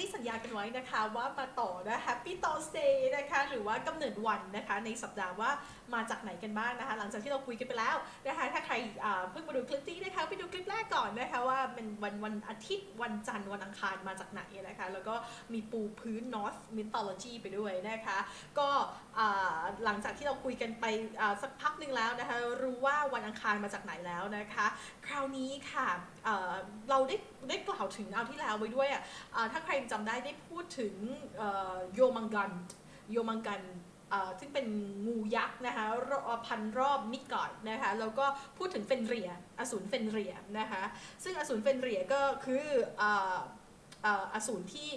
ที่ สัญญากันไว้นะคะว่ามาต่อนะ Happy Thursday นะคะหรือว่ากำเนิดวันนะคะในสัปดาห์ว่ามาจากไหนกันบ้างนะคะ หลังจากที่เราคุยกันไปแล้วนะคะถ้าใครเพิ่งมาดูคลิปนี้นะคะไปดูคลิปแรกก่อนนะคะว่าเป็นวันวันอาทิตย์วันจันทร์วันอังคารมาจากไหนนะคะแล้วก็มีปูพื้น North Mythology ไปด้วยนะคะก็หลังจากที่เราคุยกันไปสักพักหนึ่งแล้วนะคะรู้ว่าวันอังคารมาจากไหนแล้วนะคะ คราวนี้ค่ะเราได้ได้กล่าวถึงเอาที่แล้วไว้ด้วยอะถ้าใครจำได้ได้พูดถึงโยมังกันโยมังกันซึ่งเป็นงูยักษ์นะคะรอพันรอบมิกอดนะคะแล้วก็พูดถึงเฟนเรียอสูรเฟนเรียนะคะซึ่งอสูรเฟนเรียก็คือออสูรที่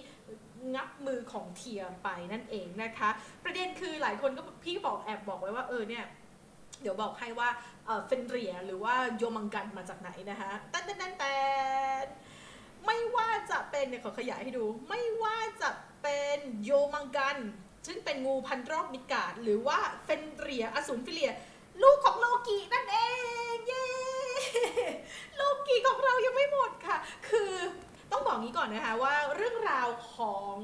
งับมือของเทียไปนั่นเองนะคะ ประเด็นคือหลายคนก็พี่บอกแอบบอกไว้ว่าเออเนี่ยเดี๋ยวบอกให้ว่าเฟนเรียหรือว่าโยมังกันมาจากไหนนะคะแต่แต่แต่แต่ ไม่ว่าจะเป็นเนี่ยขอขยายให้ดู ไม่ว่าจะเป็นโยมังกัน ซึ่งเป็นงูพันรอบมิกาดหรือว่าเฟนเรียอสูรฟิเลีย ลูกของโลกีนั่นเองเย้โลกีของเรายังไม่หมดค่ะ คือต้องบอกงี้ก่อนนะคะว่าเรื่องราวของ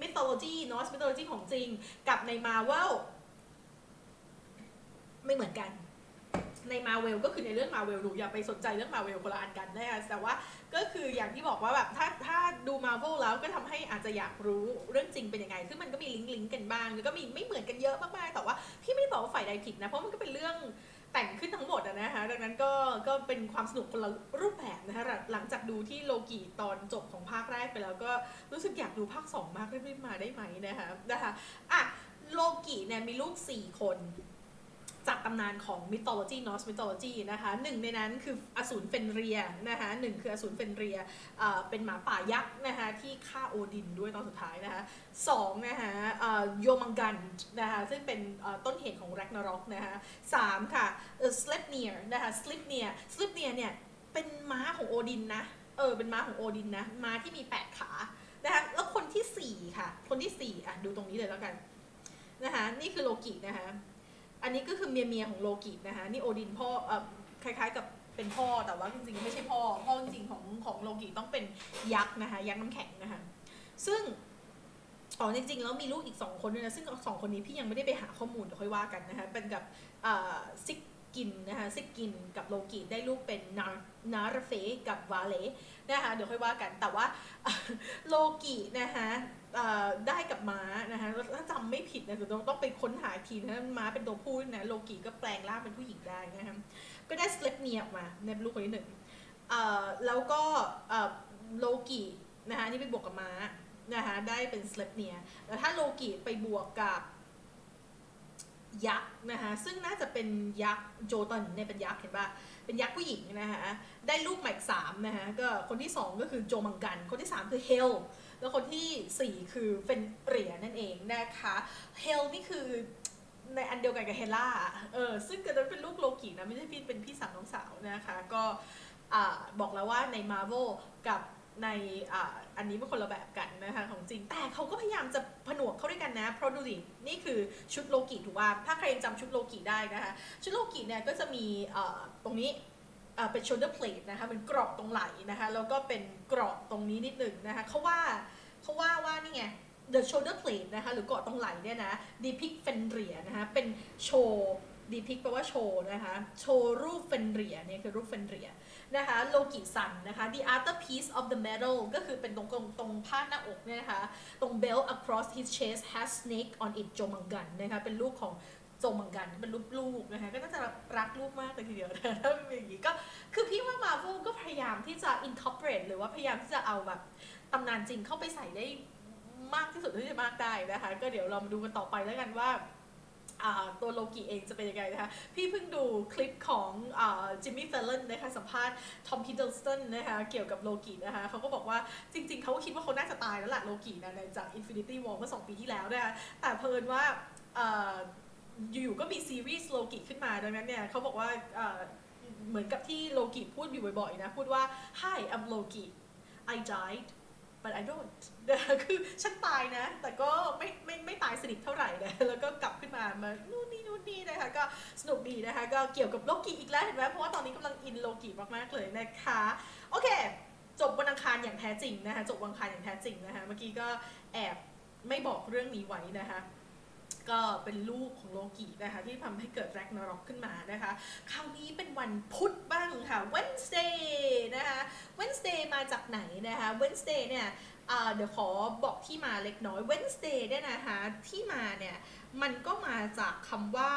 mythology Norse mythology ของจริงกับใน Marvel ไม่เหมือนกัน ในมาเวลก็คือในเรื่องมาเวลหนูอย่าไปสนใจเรื่องมาเวลคนละอันกันนะคะแต่ว่าก็คืออย่างที่บอกว่าแบบถ้าถ้าดูมาเวลแล้วก็ทำให้อาจจะอยากรู้เรื่องจริงเป็นยังไง ซึ่งมันก็มีลิงก์ลิงก์กันบ้างแล้วก็มีไม่เหมือนกันเยอะมากๆแต่ว่าพี่ไม่ได้บอกว่าฝ่ายใดผิดนะเพราะมันก็เป็นเรื่องแต่งขึ้นทั้งหมดนะคะดังนั้นก็ก็เป็นความสนุกคนละรูปแบบนะคะหลังจากดูที่โลกีตอนจบของภาคแรกไปแล้วก็รู้สึกอยากดูภาคสองมากรีบๆมาได้ไหมนะคะนะคะอะโลกีเนี่ยมีลูกสี่คน จากตำนานของ mythology Norse mythology นะคะหนึ่งในนั้นคืออสูรเฟนเรียนะคะหนึ่งคืออสูรเฟนเรียเป็นหมาป่ายักษ์นะคะที่ฆ่าโอดินด้วยตอนสุดท้ายนะคะสองนะคะเอ่อโยมังกันนะคะซึ่งเป็นต้นเหตุของแร็กนารอกนะคะสามค่ะสเลปเนียนะคะสลิปเนียสลิปเนียเนี่ยเป็นม้าของโอดินนะเออเป็นม้าของโอดินนะม้าที่มี8ขานะคะแล้วคนที่สี่ค่ะคนที่สี่อะดูตรงนี้เลยแล้วกันนะคะนี่คือโลกินะคะ อันนี้ก็คือเมียเมียของโลกินะคะนี่โอดินพ่อเอ่อคล้ายๆกับเป็นพ่อแต่ว่าจริงๆไม่ใช่พ่อพ่อจริงๆของของโลกิต้องเป็นยักษ์นะคะยักษ์น้ำแข็งนะคะซึ่งอ๋อจริงๆแล้วมีลูกอีกสองคนด้วยนะซึ่งสองคนนี้พี่ยังไม่ได้ไปหาข้อมูลเดี๋ยวค่อยว่ากันนะคะเป็นกับอ่อซิก กินนะคะซิกกินกับโลกิได้ลูกเป็นนานารเฟกับวาเลนะคะเดี๋ยวค่อยว่ากันแต่ว่าโลกินะคะได้กับม้านะคะถ้าจำไม่ผิดนะเดี๋ยวต้องต้องไปค้นหาอีกทีนะม้าเป็นตัวผู้นะโลกิก็แปลงร่างเป็นผู้หญิงได้นะคะก็ได้สเลปเนียออกมาในลูกคนที่หนึ่งแล้วก็โลกินะคะนี่ไปบวกกับม้านะคะได้เป็นสเลปเนียแล้วถ้าโลกิไปบวกกับ ยักษ์นะคะซึ่งน่าจะเป็นยักษ์โจตันเนี่ยเป็นยักษ์เห็นปะเป็นยักษ์ผู้หญิงนะคะได้ลูกใหม่อีกสามนะคะก็คนที่สองก็คือโจมังกัน คนที่สามคือเฮลแล้วคนที่ 4 คือเฟนเรียนั่นเองนะคะเฮลนี่คือในอันเดียวกันกับเฮล่าเออซึ่งเกิดเป็นลูกโลกินะไม่ใช่พี่เป็นพี่สาวน้องสาวนะคะก็บอกแล้วว่าใน Marvel กับ ในออันนี้เป็นคนละแบบกันนะคะของจริง แต่เขาก็พยายามจะผนวกเข้าด้วยกันนะ เพราะดูสินี่คือชุดโลกิถูกว่าถ้าใครยังจำชุดโลกิได้นะคะ ชุดโลกิเนี่ยก็จะมีตรงนี้เป็น shoulder plate นะคะเป็นกรอบตรงไหล่นะคะแล้วก็เป็นกรอบตรงนี้นิดหนึ่งนะคะเขาว่าเขาว่าว่านี่ไง the shoulder plate นะคะหรือเกาะตรงไหล่เนี่ยนะ depict เฟนเรียนะคะเป็นโชว์ depict แปลว่าโชว์นะคะ โชว์รูปเฟนเรียเนี่ยคือรูปเฟนเรีย นะคะโลกิซันนะคะ the other piece of the medal ก็คือเป็นตรงตรงตรงผ้าหน้าอกเนี่ยนะคะ ตรง belt across his chest has snake on it โจมังกันนะคะ เป็นลูกของโจมังกัน เป็นรูปลูกนะคะ ก็น่าจะรักลูกมากเลยทีเดียวนะถ้าเป็นอย่างนี้ก็ คือพี่ว่า Marvel ก็พยายามที่จะ incorporate หรือว่าพยายามที่จะเอาแบบตำนานจริงเข้าไปใส่ได้มากที่สุดที่จะมากได้นะคะ ก็เดี๋ยวเรามาดูกันต่อไปแล้วกันว่า ตัวโลกิเองจะเป็นยังไงนะคะ พี่เพิ่งดูคลิปของจิมมี่เฟลเลนนะคะสัมภาษณ์ทอมพิดเดิลสตันนะคะเกี่ยวกับโลกินะคะเขาก็บอกว่าจริง ๆ เขาก็คิดว่าเขาน่าจะตายแล้วล่ะโลกินะในจาก Infinity War เมื่อ 2 ปีที่แล้วนะคะแต่เพลินว่าอยู่ๆก็มีซีรีส์โลกิขึ้นมาดังนั้นเนี่ยเขาบอกว่าอ่าเหมือนกับที่โลกิพูดอยู่บ่อยๆนะ พูดว่า Hi I'm Loki I died but I don't คือฉันตายนะ แต่ก็ไม่ไม่ไม่ตายสนิทเท่าไหร่นะ แล้วก็กลับขึ้นมามานู่นนี่นู่นนี่นะคะ ก็สนุกดีนะคะ ก็เกี่ยวกับโลกิอีกแล้วเห็นไหมเพราะว่าตอนนี้กำลังอินโลกิมากๆเลยนะคะ โอเค จบวันอังคารอย่างแท้จริงนะคะ จบวันอังคารอย่างแท้จริงนะคะ เมื่อกี้ก็แอบไม่บอกเรื่องนี้ไว้นะคะ ก็เป็นลูกของโลกินะคะที่ทำให้เกิดแร็กนารอกขึ้นมานะคะ คราวนี้เป็นวันพุธบ้างค่ะ Wednesday นะคะ Wednesday มาจากไหนนะคะ Wednesday เนี่ยเดี๋ยวขอบอกที่มาเล็กน้อย Wednesday เนี่ยนะคะที่มาเนี่ยมันก็มาจากคำว่า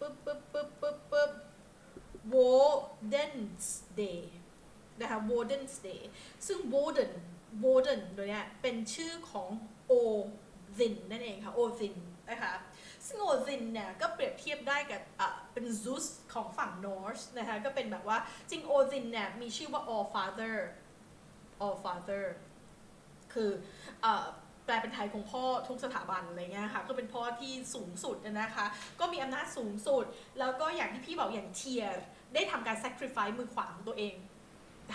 ปึ๊บปึ๊บปึ๊บปึ๊บปึ๊บ Wednesday นะคะ Wednesday ซึ่ง Woden Woden ตัวเนี้ยเป็นชื่อของ Odin นั่นเองค่ะ Odin นะคะซึ่ง Odin เนี่ยก็เปรียบเทียบได้กับเป็น Zeus ของฝั่ง Norse นะคะก็เป็นแบบว่าจริง Odin เนี่ยมีชื่อว่า All Father All Father คือเอ่อแปลเป็นไทยคงพ่อทุกสถาบันอะไรเงี้ยค่ะก็เป็นพ่อที่สูงสุดนะคะ ก็มีอำนาจสูงสุด แล้วก็อย่างที่พี่บอกอย่างเทียร์ได้ทำการ sacrifice มือขวาของตัวเอง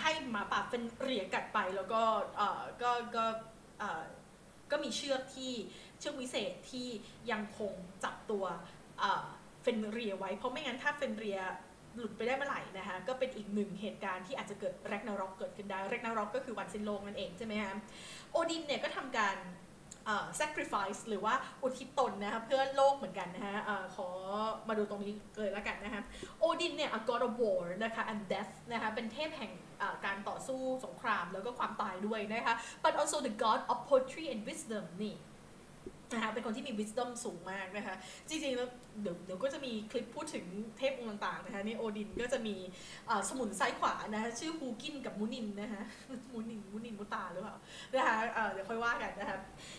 ให้หมาป่าเป็นเหรียญกัดไปแล้วก็เออก็ก็เออก็ มีเชือกที่เชือกวิเศษที่ยังคงจับตัวเฟนเรียไว้ เพราะไม่งั้นถ้าเฟนเรียหลุดไปได้เมื่อไหร่นะคะก็เป็นอีกหนึ่งเหตุการณ์ที่อาจจะเกิดแรกนารอกเกิดขึ้นได้แรกนารอกก็คือวันสิ้นโลกนั่นเองใช่ไหมคะโอดินเนี่ยก็ทำการเอ่อ sacrifice หรือว่าอุทิศตนนะคะเพื่อโลกเหมือนกันนะคะเอ่อขอมาดูตรงนี้เลยแล้วกันนะคะโอดินเนี่ย a god of war นะคะ and death นะคะเป็นเทพแห่ง การต่อสู้สงครามแล้วก็ความตายด้วยนะคะ but also the god of poetry and wisdom นี่นะคะเป็นคนที่มี wisdom สูงมากนะคะ จริงๆแล้วเดี๋ยวเดี๋ยวก็จะมีคลิปพูดถึงเทพองค์ต่างๆนะคะนี่โอดินก็จะมีสมุนซ้ายขวานะคะชื่อฮูกินกับมุนินนะคะมุนินมุนินมุตาหรือเปล่านะคะเอ่อเดี๋ยวค่อยว่ากันนะคะ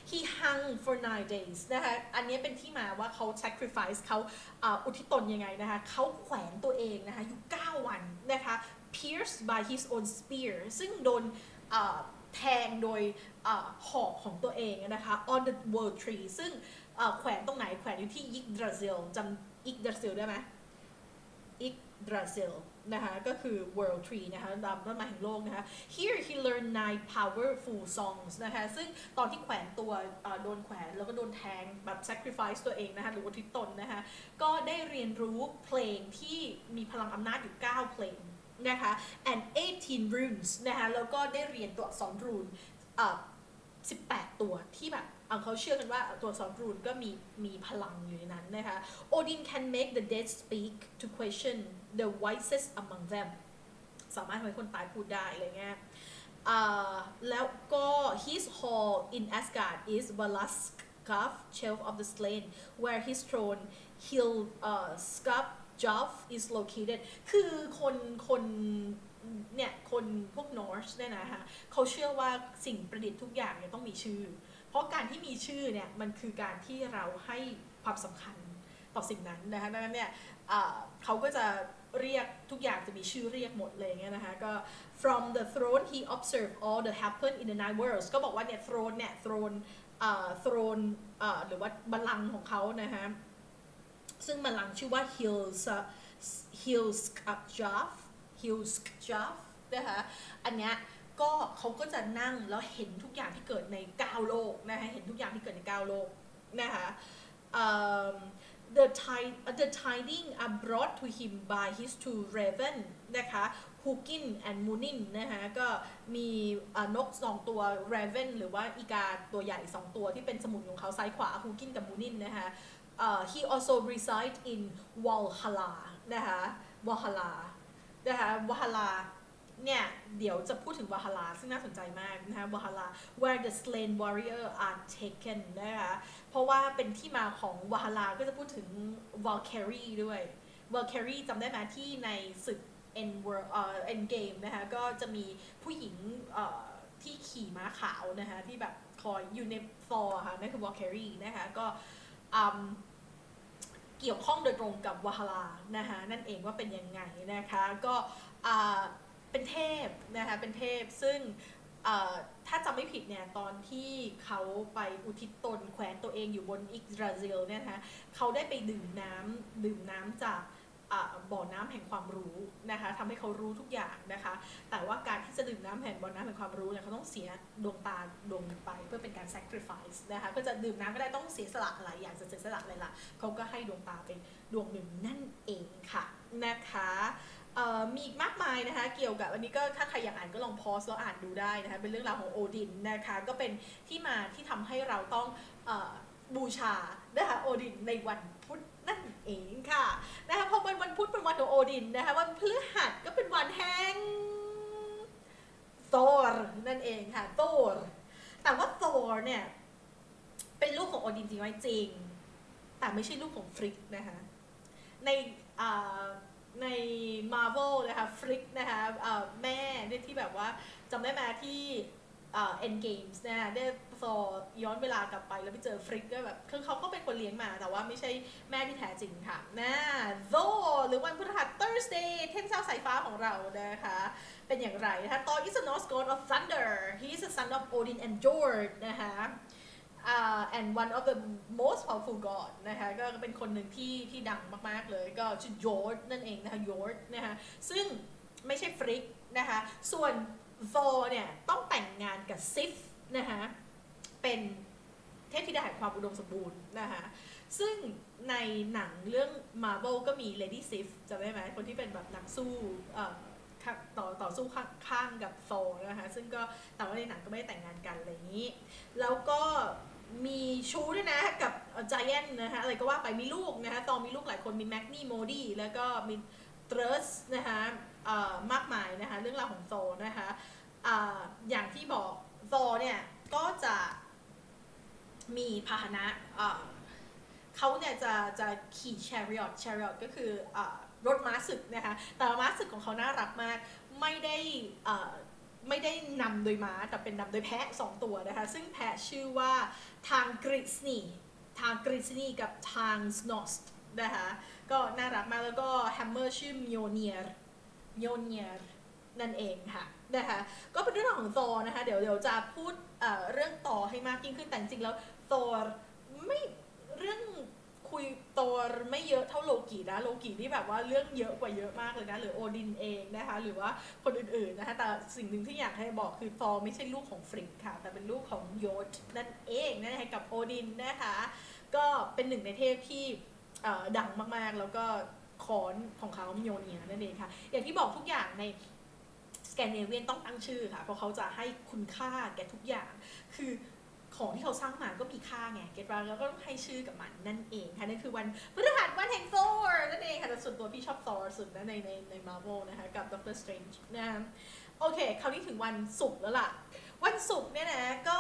he hung for nine days นะคะอันนี้เป็นที่มาว่าเขา sacrifice เขาอ่าอุทิศตนยังไงนะคะเขาแขวนตัวเองนะคะอยู่ 9 วันนะคะ pierced by his own spear ซึ่งโดนแทงโดยหอกของตัวเองนะคะ on the world tree ซึ่งแขวนตรงไหนแขวนอยู่ที่ยิกดราซิลจำยิกดราซิลได้ไหมยิกดราซิลนะคะก็คือ world tree นะคะตามต้นไม้แห่งโลกนะคะ here he learned nine powerful songs นะคะซึ่งตอนที่แขวนตัวโดนแขวนแล้วก็โดนแทงแบบ sacrifice ตัวเองนะคะหรืออุทิศตนนะคะก็ได้เรียนรู้เพลงที่มีพลังอำนาจอยู่ 9 เพลง นะคะ and 18 runes นะคะ แล้วก็ได้เรียนตัวอักษรรูนอ่อ18 ตัวที่แบบเขาเชื่อกันว่าตัวอักษรรูนก็มีมีพลังอยู่ในนั้นนะคะ Odin can make the dead speak to question the wisest among them สามารถทำให้คนตายพูดได้อะไรเงี้ยอ่าแล้วก็ his hall in Asgard is Valaskaf Shelf of the Slain where his throne Hill uh, Scup Joff is located คือคนคนเนี่ยคนพวก Norse เนี่ยนะคะเขาเชื่อว่าสิ่งประดิษฐ์ทุกอย่างเนี่ยต้องมีชื่อ เพราะการที่มีชื่อเนี่ยมันคือการที่เราให้ความสำคัญต่อสิ่งนั้นนะคะดังนั้นเนี่ยเขาก็จะเรียกทุกอย่างจะมีชื่อเรียกหมดเลยเงี้ยนะคะก็ from the throne he observed all that happened in the nine worlds ก็บอกว่าเนี่ย throne เนี่ย throne อ่า throne อ่าหรือว่าบัลลังก์ของเขานะคะ ซึ่งบัลลังก์ชื่อว่า Hills Hills Jaff Hills Jaff นะคะอันเนี้ยก็เขาก็จะนั่งแล้วเห็นทุกอย่างที่เกิดใน9โลกนะคะเห็นทุกอย่างที่เกิดใน9โลกนะคะ the ti- the tiding are brought to him by his two raven นะคะ Hugin and Munin นะคะก็มีนกสองตัว raven หรือว่าอีกาตัวใหญ่สองตัวที่เป็นสมุนของเขาซ้ายขวา Hugin กับ Munin นะคะ uh, he also reside in Valhalla นะคะ Valhalla นะคะ Valhalla เนี่ยเดี๋ยวจะพูดถึง Valhalla ซึ่งน่าสนใจมากนะคะ Valhalla where the slain warrior are taken นะคะเพราะว่าเป็นที่มาของ Valhalla ก็จะพูดถึง Valkyrie ด้วย Valkyrie จำได้ไหมที่ในศึก End World เอ่อ End Game นะคะก็จะมีผู้หญิงเอ่อที่ขี่ม้าขาวนะคะที่แบบคอยอยู่ในฟอร์ค่ะนั่นคือ Valkyrie นะคะก็อื เกี่ยวข้องโดยตรงกับวาฮาลานะคะนั่นเองว่าเป็นยังไงนะคะก็เป็นเทพนะคะเป็นเทพซึ่งถ้าจำไม่ผิดเนี่ยตอนที่เขาไปอุทิศตนแขวนตัวเองอยู่บนอิกราซิลเนี่ยนะคะเขาได้ไปดื่มน้ำดื่มน้ำจาก บ่อน้ำแห่งความรู้นะคะทำให้เขารู้ทุกอย่างนะคะ แต่ว่าการที่จะดื่มน้ำแห่งบ่อน้ำแห่งความรู้เนี่ยเขาต้องเสียดวงตาดวงหนึ่งไปเพื่อเป็นการ sacrifice นะคะก็จะดื่มน้ำก็ได้ต้องเสียสละอะไรอย่ากจะเสียสละอะไรล่ะเขาก็ให้ดวงตาเป็นดวงหนึ่งนั่นเองค่ะนะคะมีอีกมากมายนะคะเกี่ยวกับอันนี้ก็ถ้าใครอยากอ่านก็ลองพอสแล้วอ่านดูได้นะคะเป็นเรื่องราวของโอดินนะคะก็เป็นที่มาที่ทำให้เราต้อง บูชานะคะโอดินในวันพุธนั่นเองค่ะนะคะพอเป็นวันพุธเป็นวันของโอดินนะคะวันพฤหัสก็เป็นวันแห่งโธรนั่นเองค่ะโธรแต่ว่าโธรเนี่ยเป็นลูกของโอดินจริงไหมจริง แต่ไม่ใช่ลูกของฟริกนะคะในใน Marvel นะคะฟริกนะคะแม่ที่แบบว่าจำได้ไหมที่เอ่อ End Games นะคะ ได้พอย้อนเวลากลับไปแล้วไปเจอฟริกก็แบบคือเขาก็เป็นคนเลี้ยงมาแต่ว่าไม่ใช่แม่ที่แท้จริงค่ะนะโ o หรือวันพฤหัส Thursday เทพเจ้าสายฟ้าของเรานะคะ เป็นอย่างไรนะคะ Thor is the Norse god of thunder he is the son of Odin and Jord นะคะ uh, and one of the most powerful god นะคะก็เป็นคนหนึ่งที่ที่ดังมาก ๆ เลยก็ชื่อยอร์ดนั่นเองนะคะยอร์ดนะคะซึ่งไม่ใช่ฟริกนะคะส่วนโ o เนี่ยต้องแต่งงานกับซิฟนะคะ เป็นเทพธิดาแห่งความอุดมสมบูรณ์นะคะซึ่งในหนังเรื่อง Marvel ก็มี Lady Sif จำได้ไหมคนที่เป็นแบบนักสู้เอ่อต่อต่อสู้ข้างกับโ o นะคะซึ่งก็แต่ว่าในหนังก็ไม่ได้แต่งงานกันอะไรอย่างนี้ แล้วก็มีชู้ด้วยนะกับจ i แ n นนะคะอะไรก็ว่าไปมีลูกนะคะตอนมีลูกหลายคนมีแมกนี่โมดี้แล้วก็มีเทรสนะคะมากมายนะคะเรื่องราวของโซนะคะอ่าอย่างที่บอกโซเนี่ยก็จะ มีพาหนะเขาเนี่ยจะจะขี่ chariot chariot ก็คืออรถม้าศึกนะคะ แต่ม้าศึกของเขาน่ารักมาก ไม่ได้ไม่ได้นำโดยม้าแต่เป็นนำโดยแพะสองตัวนะคะ ซึ่งแพะชื่อว่าทางกริสนีทางกริสนีกับทางสโนสนะคะ ก็น่ารักมากแล้วก็แฮมเมอร์ชื่อมิโอเนียร์มิโอเนียร์นั่นเองค่ะนะคะ ก็เป็นเรื่องของโซนะคะ เดี๋ยวเดี๋ยวจะพูดเเรื่องต่อให้มากยิ่งขึ้นแต่จริงแล้ว โซไม่เรื่องคุยโตไม่เยอะเท่าโลกินะ โลกินี่แบบว่าเรื่องเยอะกว่าเยอะมากเลยนะ หรือโอดินเองนะคะ หรือว่าคนอื่นๆนะคะ แต่สิ่งหนึ่งที่อยากให้บอกคือฟอไม่ใช่ลูกของฟริกค่ะ แต่เป็นลูกของโยธนั่นเองนะคะกับโอดินนะคะ ก็เป็นหนึ่งในเทพที่อ่อดังมากๆ แล้วก็คอนของเขาโยเนียนั่นเองค่ะ อย่างที่บอกทุกอย่างในสแกนเนเวียนต้องตั้งชื่อค่ะ เพราะเขาจะให้คุณค่าแก่ทุกอย่าง คือ ของที่เขาสร้างมาก็มีค่าไง เก็ตว่าแล้วก็ต้องให้ชื่อกับมันนั่นเองค่ะนั่นคือวันพฤหัสวันแห่งโซร์นั่นเองค่ะแต่ส่วนตัวพี่ชอบซอร์สุดนะในในในมาร์เวลนะคะกับด็อกเตอร์สเตรนจ์นะคะโอเค คราวนี้ถึงวันศุกร์แล้วล่ะ วันศุกร์เนี่ยนะก็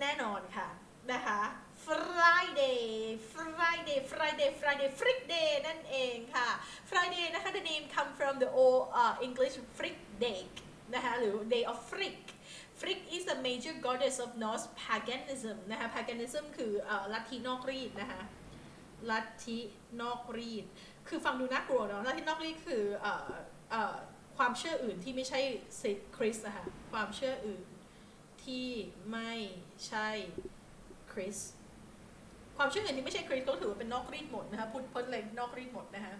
แน่นอนค่ะนะคะ Friday Friday Friday Friday Frick Day นั่นเองค่ะ Friday นะคะ the name come from the old uh, English Frick Day นะคะหรือ Day of Frick Frick is a major goddess of Norse paganism นะคะ paganism คือออลัทธินอกรีดนะคะลัทธินอกรีด คือฟังดูน่ากลัวเนาะลัทธินอกรีดคืออออความเชื่ออื่นที่ไม่ใช่ซิคริสนะคะความเชื่ออื่นที่ไม่ใช่คริสความเชื่ออื่นที่ไม่ใช่คริสก็ถือว่าเป็นนอกรีดหมดนะคะพูดพ้นเลยนอกรีดหมดนะคะ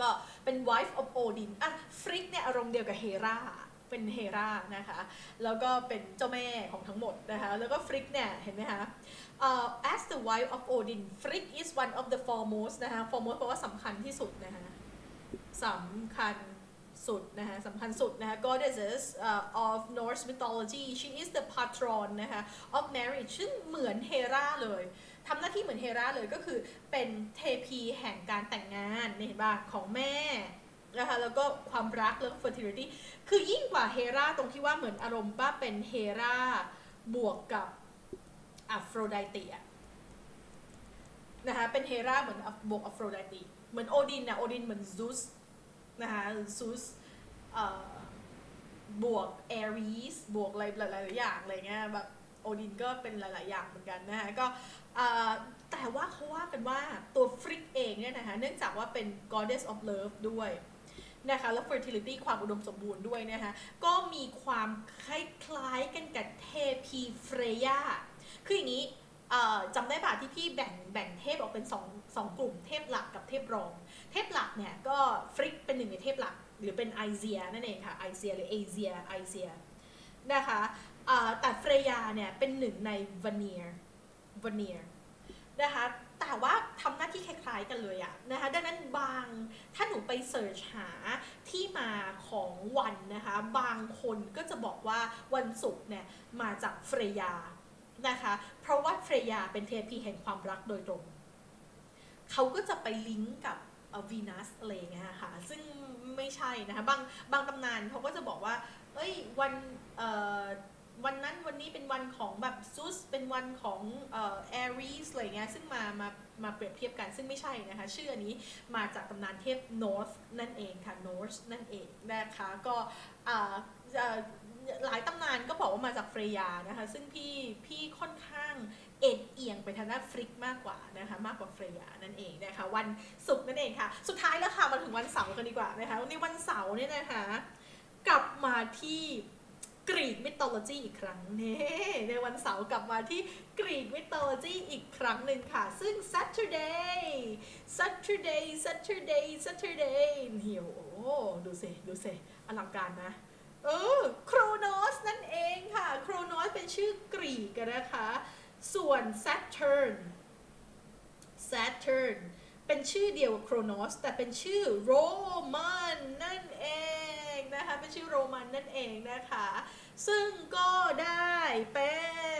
ก็เป็น wife of Odin อะฟริกเนี่ยอารมณ์เดียวกับเฮรา เป็นเฮรานะคะ แล้วก็เป็นเจ้าแม่ของทั้งหมดนะคะ แล้วก็ฟริกเนี่ย เห็นไหมคะ uh, as the wife of Odin Frigg is one of the foremost นะคะ foremost แปลว่าสำคัญที่สุดนะคะสำคัญสุดนะคะสำคัญสุดนะคะ goddesses uh, of Norse mythology she is the patron นะคะ of marriage ซึ่งเหมือนเฮราเลยทำหน้าที่เหมือนเฮราเลยก็คือเป็นเทพีแห่งการแต่งงานนี่เห็นป่ะของแม่ นะคะแล้วก็ความรักแล้วก็ fertility คือยิ่งกว่าเฮราตรงที่ว่าเหมือนอารมณ์ว่าเป็นเฮราบวกกับอัฟโรไดติอะนะคะเป็นเฮราเหมือนบวกอัฟโรไดติเหมือนโอดินนะโอดินเหมือนซูสนะคะซูสบวกแอรีสบวกอะไรหลายๆอย่างอะไรเงี้ยแบบโอดินก็เป็นหลาย ๆ อย่างเหมือนกันนะคะก็แต่ว่าเขาว่ากันว่าตัวฟริกเองเนี่ยนะคะเนื่องจากว่าเป็น goddess of love ด้วย นะคะแล้ว fertility ความอุดมสมบูรณ์ด้วยนะคะก็มีความคล้ายๆกันกับเทพีเฟรยาคืออย่างนี้จำได้ป่ะที่พี่แบ่งแบ่งเทพออกเป็นสองสองกลุ่มเทพหลักกับเทพรอง เทพหลักเนี่ยก็ฟริกเป็นหนึ่งในเทพหลัก หรือเป็นไอเซียนั่นเองค่ะไอเซียหรือเอเชียไอเซียนะคะแต่เฟรยาเนี่ยเป็นหนึ่งในวาเนียร์วาเนียร์นะคะ แต่ว่าทำหน้าที่คล้ายๆกันเลยอะนะคะ ดังนั้นบางถ้าหนูไปเสิร์ชหาที่มาของวันนะคะ บางคนก็จะบอกว่าวันศุกร์เนี่ยมาจากเฟรยานะคะ เพราะว่าเฟรยาเป็นเทพีแห่งความรักโดยตรง เขาก็จะไปลิงก์กับวีนัสอะไรเงี้ยค่ะ ซึ่งไม่ใช่นะคะ บางบางตำนานเขาก็จะบอกว่า เอ้ยวันเอ่อ วันนั้นวันนี้เป็นวันของแบบซุสเป็นวันของเอ่อแอรีสอะไรเงี้ยซึ่งมามามาเปรียบเทียบกันซึ่งไม่ใช่นะคะ ชื่ออันนี้มาจากตำนานเทพนอร์ h นั่นเองค่ะนอร์ h นั่นเองนะคะก็เอ่อหลายตำนานก็บอกว่ามาจากเฟรยานะคะ ซึ่งพี่พี่ค่อนข้างเอ็นเอียงไปทางด้านฟริกมากกว่านะคะมากกว่าเฟรยานั่นเองนะคะวันศุกร์นั่นเองค่ะ สุดท้ายแล้วค่ะมาถึงวันเสาร์กันดีกว่านะคะในวันเสาร์เนี่ยนะคะกลับมาที่ กรีกมิ t โลจีอีกครั้งนี่ในวันเสาร์กลับมาที่กรีกมิ t โลจีอีกครั้งหนึ่งค่ะ ซึ่ง Saturday Saturday Saturday Saturday นี่โอ้ดูสิดูสิอลังการนะเออโครโนสนั่นเองค่ะโครโนสเป็นชื่อกรีกนะคะ ส่วน Saturn Saturn เป็นชื่อเดียวกับโครโนสแต่เป็นชื่อโรมันนั่นเอง นะคะเป็นชื่อโรมันนั่นเองนะคะ ซึ่งก็ได้เป็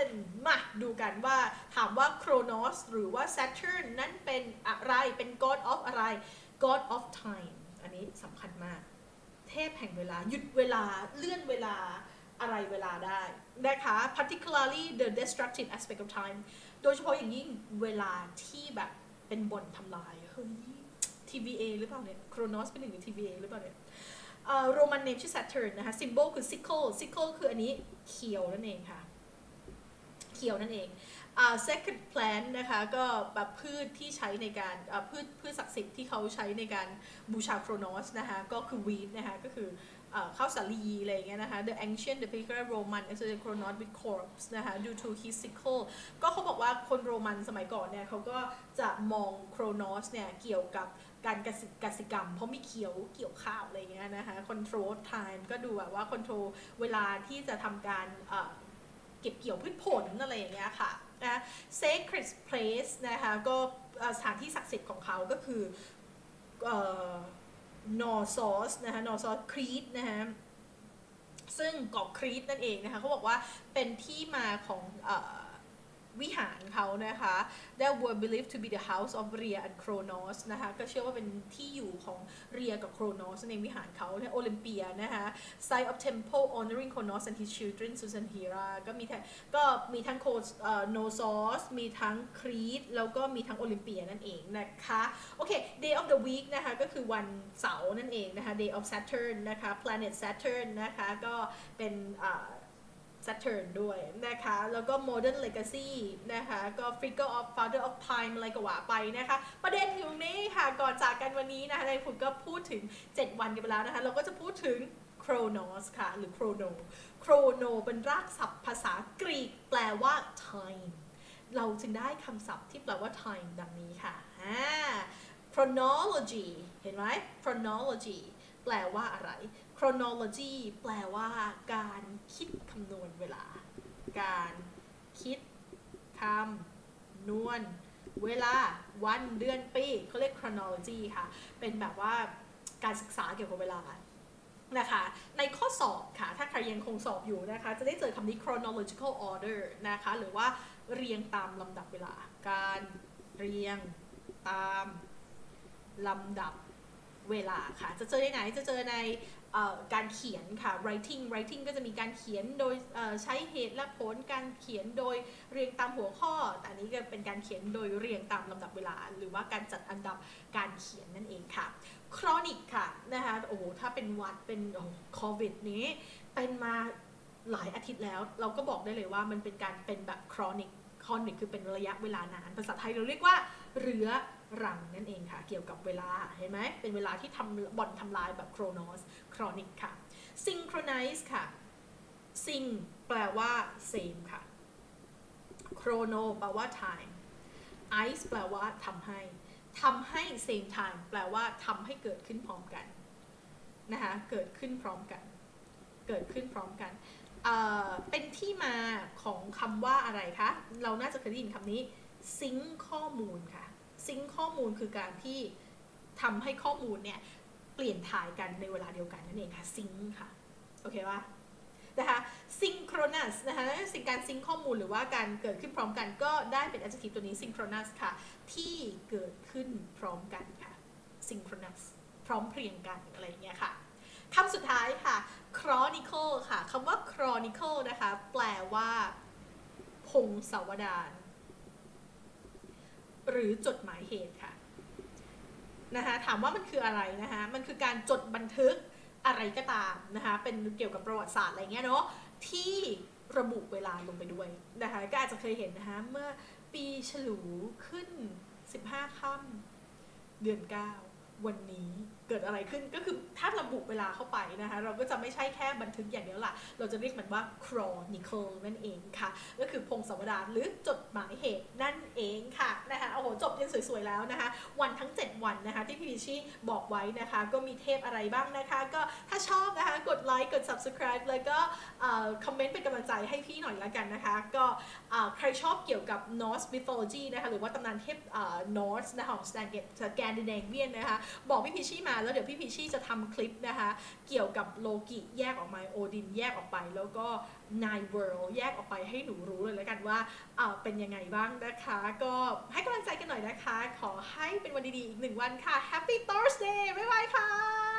นมาดูกันว่าถามว่าโครโนสหรือว่า Saturn นั้นเป็นอะไรเป็น God of อะไร God of Time อันนี้สำคัญมาก เทพแห่งเวลาหยุดเวลาเลื่อนเวลาอะไรเวลาได้นะคะ particularly the destructive aspect of time โดยเฉพาะอย่างยิ่งเวลาที่แบบเป็นบ่นทำลาย เฮ้ย TVA หรือเปล่าเนี่ย Chronos เป็นหนึ่งใน TVA หรือเปล่าเนี่ย โรมันเนมชื่อ Saturn นะคะ symbol คือ sickle sickle คืออันนี้เขียวนั่นเองค่ะ เขียวนั่นเอง uh, second plant นะคะก็แบบพืชที่ใช้ในการ uh, พืชพืชศักดิ์สิทธิ์ที่เขาใช้ในการบูชาโครโนสนะคะก็คือ wheat นะคะก็คือข้าวสาลีอะไรอย่างเงี้ยนะคะ the ancient the particular Roman a s s o c i a t e Chronos with corpse นะคะ due to his sickle ก็เขาบอกว่าคนโรมันสมัยก่อนเนี่ยเขาก็จะมองโครโนสเนี่ยเกี่ยวกับ การกสิกสิกรรม เพราะมีเขียวเกี่ยวข้าวอะไรอย่างเงี้ยนะคะ control time ก็ดูแบบว่า control เวลาที่จะทำการเก็บเกี่ยวพืชผลอะไรอย่างเงี้ยค่ะนะ sacred place นะคะก็สถานที่ศักดิ์สิทธิ์ของเขาก็คือนอร์ซอสนะคะนอร์ซอสครีตนะคะซึ่งเกาะครีตนั่นเองนะคะเขาบอกว่าเป็นที่มาของอ วิหารเขานะคะ that were believed to be the house of Rhea and Kronos นะคะ ก็เชื่อว่าเป็นที่อยู่ของเรียกับโครโนสในวิหารเขาในโอลิมเปียนะคะ site of temple honoring Kronos and his children Susan Hera ก็มีทั้งก็มีทั้งโคโนซอสมีทั้งครีตแล้วก็มีทั้งโอลิมเปียนั่นเองนะคะ โอเค day of the week นะคะ ก็คือวันเสาร์นั่นเองนะคะ day of Saturn นะคะ planet Saturn นะคะ ก็เป็น Saturn ด้วยนะคะ แล้วก็ Modern Legacy นะคะ ก็ Figure of Father of Time อะไรก็ว่าไปนะคะ ประเด็นอยู่ตรงนี้ค่ะ ก่อนจากกันวันนี้นะคะในผมก็พูดถึง 7 วันกันไปแล้วนะคะ เราก็จะพูดถึง Chronos ค่ะ หรือ Chrono Chrono เป็นรากศัพท์ภาษากรีกแปลว่า time เราจึงได้คำศัพท์ที่แปลว่า time ดังนี้ค่ะ chronology เห็นไหม chronology แปลว่าอะไร chronology แปลว่าการคิดคำนวณเวลา การคิดคำนวณเวลาวันเดือนปีเขาเรียก chronology ค่ะ เป็นแบบว่าการศึกษาเกี่ยวกับเวลานะคะ ในข้อสอบค่ะ ถ้าใครยังคงสอบอยู่นะคะ จะได้เจอคำนี้ chronological order นะคะ หรือว่าเรียงตามลำดับเวลา การเรียงตามลำดับเวลาค่ะ จะเจอในไหน จะเจอใน การเขียนค่ะ writing writing ก็จะมีการเขียนโดยใช้เหตุและผล การเขียนโดยเรียงตามหัวข้อ แต่อันนี้ก็เป็นการเขียนโดยเรียงตามลำดับเวลา หรือว่าการจัดอันดับการเขียนนั่นเองค่ะ chronic ค่ะนะคะโอ้โหถ้าเป็นวัดเป็นโควิดนี้ เป็นมาหลายอาทิตย์แล้ว เราก็บอกได้เลยว่ามันเป็นการเป็นแบบ chronic chronic คือเป็นระยะเวลานาน ภาษาไทยเราเรียกว่าเรื้อ รังนั่นเองค่ะ เกี่ยวกับเวลาเห็นไหมเป็นเวลาที่ทำบอลทำลายแบบโครโนสครอนิกค่ะ synchronize ค่ะ syn แปลว่า same ค่ะ chrono แปลว่า time ice แปลว่าทำให้ทำให้ same time แปลว่าทำให้เกิดขึ้นพร้อมกันนะคะเกิดขึ้นพร้อมกัน เกิดขึ้นพร้อมกันเเป็นที่มาของคำว่าอะไรคะ เราน่าจะเคยได้ยินคำนี้ซิงข้อมูลค่ะ ซิงค์ข้อมูลคือการที่ทำให้ข้อมูลเนี่ยเปลี่ยนถ่ายกันในเวลาเดียวกันนั่นเองค่ะซิงค์ค่ะโอเคปะนะคะ synchronous นะคะสิ่งการซิงข้อมูลหรือว่าการเกิดขึ้นพร้อมกันก็ได้เป็น adjective ตัวนี้ synchronous ค่ะ ที่เกิดขึ้นพร้อมกันค่ะ synchronous พร้อมเพรียงกันอะไรอย่างเงี้ยค่ะคำสุดท้ายค่ะ chronicle ค่ะคำว่า chronicle นะคะ แปลว่า พงศาวดาร หรือจดหมายเหตุค่ะนะคะถามว่ามันคืออะไรนะคะมันคือการจดบันทึกอะไรก็ตามนะคะเป็นเกี่ยวกับประวัติศาสตร์อะไรเงี้ยเนาะที่ระบุเวลาลงไปด้วยนะคะก็อาจจะเคยเห็นนะคะเมื่อปีฉลูขึ้น 15ค่ำเดือน 9 วันนี้ เกิดอะไรขึ้นก็คือถ้าระบุเวลาเข้าไปนะคะ เราก็จะไม่ใช่แค่บันทึกอย่างเดียวล่ะเราจะเรียกมันว่า chronicle นั่นเองค่ะ ก็คือพงศาวดารหรือจดหมายเหตุนั่นเองค่ะนะคะโอ้โหจบยังสวยๆแล้วนะคะ วันทั้ง 7 วันนะคะ ที่พี่ดิชี่บอกไว้นะคะ ก็มีเทพอะไรบ้างนะคะ ก็ถ้าชอบนะคะ กดไลค์กด subscribe แล้วก็คอมเมนต์เป็นกำลังใจให้พี่หน่อยละกันนะคะ ก็ใครชอบเกี่ยวกับ Norse mythology นะคะหรือว่าตำนานเทพอ่า Norse นะคะของ Scandinavian นะคะ บอกพี่พิชชี่มาแล้วเดี๋ยวพี่พิชี่จะทำคลิปนะคะ เกี่ยวกับโลกิแยกออกมาโอดินแยกออกไป แล้วก็นายเวิร์ลแยกออกไปให้หนูรู้เลยแล้วกันว่าเออเป็นยังไงบ้างนะคะ ก็ให้กำลังใจกันหน่อยนะคะ ขอให้เป็นวันดีๆ อีกหนึ่งวันค่ะ Happy Thursday บ๊ายบายค่ะ